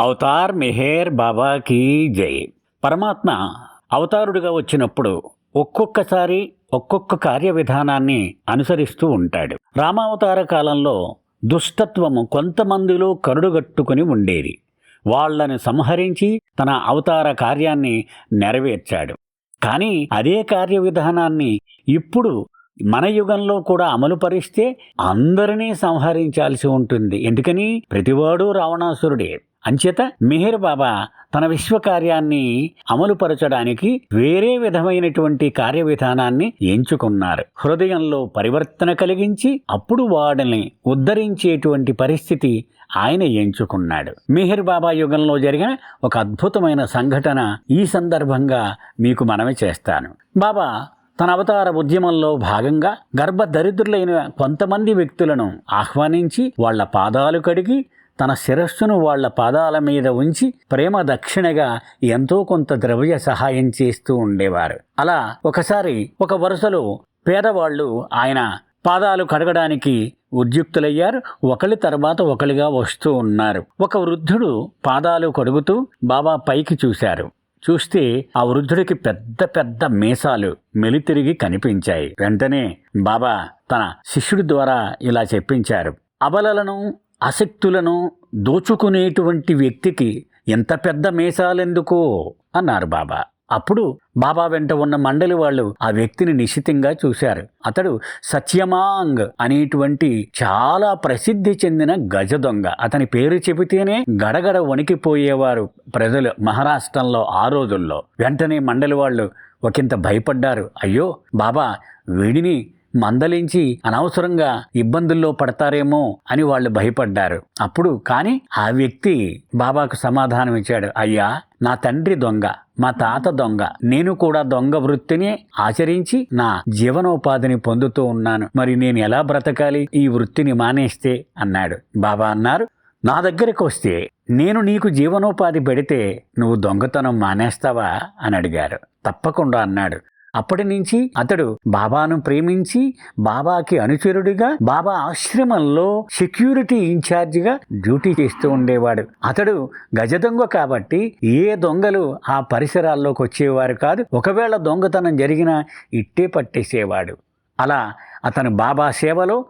Avatar Meher బాబాకి జై. పరమాత్మ అవతారుడిగా వచ్చినప్పుడు ఒక్కొక్కసారి ఒక్కొక్క కార్య విధానాన్ని అనుసరిస్తూ ఉంటాడు. రామావతార కాలంలో దుష్టత్వము కొంతమందిలో కరుడుగట్టుకుని ఉండేది. వాళ్ళని సంహరించి తన అవతార కార్యాన్ని నెరవేర్చాడు. కానీ అదే కార్య విధానాన్ని ఇప్పుడు మన యుగంలో కూడా అమలు పరిస్తే అందరినీ సంహరించాల్సి ఉంటుంది. ఎందుకని? ప్రతివాడు రావణాసురుడే. అంచేత మెహర్ బాబా తన విశ్వకార్యాన్ని అమలుపరచడానికి వేరే విధమైనటువంటి కార్య విధానాన్ని ఎంచుకున్నారు. హృదయంలో పరివర్తన కలిగించి అప్పుడు వాడిని ఉద్ధరించేటువంటి పరిస్థితి ఆయన ఎంచుకున్నాడు. మిహిర్ బాబా యుగంలో జరిగిన ఒక అద్భుతమైన సంఘటన ఈ సందర్భంగా మీకు మనవి చేస్తాను. బాబా తన అవతార ఉద్యమంలో భాగంగా గర్భ దరిద్రులైన కొంతమంది వ్యక్తులను ఆహ్వానించి వాళ్ళ పాదాలు కడిగి తన శిరస్సును వాళ్ళ పాదాల మీద ఉంచి ప్రేమ దక్షిణగా ఎంతో కొంత ద్రవ్య సహాయం చేస్తూ ఉండేవారు. అలా ఒకసారి ఒక వరుసలో పేదవాళ్ళు ఆయన పాదాలు కడగడానికి ఉద్యుక్తులయ్యారు. ఒకరి తర్వాత ఒకరిగా వస్తూ ఉన్నారు. ఒక వృద్ధుడు పాదాలు కడుగుతూ బాబా పైకి చూశారు. చూస్తే ఆ వృద్ధుడికి పెద్ద పెద్ద మీసాలు మెలితిరిగి కనిపించాయి. వెంటనే బాబా తన శిష్యుడి ద్వారా ఇలా చెప్పించారు. అబలలను ఆసక్తులను దోచుకునేటువంటి వ్యక్తికి ఎంత పెద్ద మీసాలెందుకో? అన్నారు బాబా. అప్పుడు బాబా వెంట ఉన్న మండలి వాళ్ళు ఆ వ్యక్తిని నిశితంగా చూశారు. అతడు సత్యమాంగ్ అనేటువంటి చాలా ప్రసిద్ధి చెందిన గజ దొంగ. అతని పేరు చెబితేనే గడగడ వణికిపోయేవారు ప్రజలు మహారాష్ట్రంలో ఆ రోజుల్లో. వెంటనే మండలి వాళ్ళు ఒకంత భయపడ్డారు. అయ్యో బాబా వీడిని మందలించి అనవసరంగా ఇబ్బందుల్లో పడతారేమో అని వాళ్ళు భయపడ్డారు. అప్పుడు కానీ ఆ వ్యక్తి బాబాకు సమాధానం ఇచ్చాడు. అయ్యా నా తండ్రి దొంగ మా తాత దొంగ నేను కూడా దొంగ వృత్తిని ఆచరించి నా జీవనోపాధిని పొందుతూ ఉన్నాను. మరి నేను ఎలా బ్రతకాలి? ఈ వృత్తిని మానేస్తే అన్నాడు. బాబా అన్నారు. నా దగ్గరికి వస్తే నేను నీకు జీవనోపాధి పెడితే నువ్వు దొంగతనం మానేస్తావా? అని అడిగారు. తప్పకుండా అన్నాడు. అప్పటి నుంచి అతడు బాబాను ప్రేమించి బాబాకి అనుచరుడిగా బాబా ఆశ్రమంలో సెక్యూరిటీ ఇన్ఛార్జిగా డ్యూటీ చేస్తూ ఉండేవాడు. అతడు గజ దొంగ కాబట్టి ఏ దొంగలు ఆ పరిసరాల్లోకి వచ్చేవారు కాదు. ఒకవేళ దొంగతనం జరిగినా ఇట్టే పట్టేసేవాడు. అలా అతను బాబా సేవలో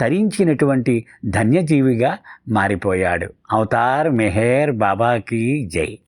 తరించినటువంటి ధన్యజీవిగా మారిపోయాడు. అవతార్ మెహేర్ బాబాకి జై.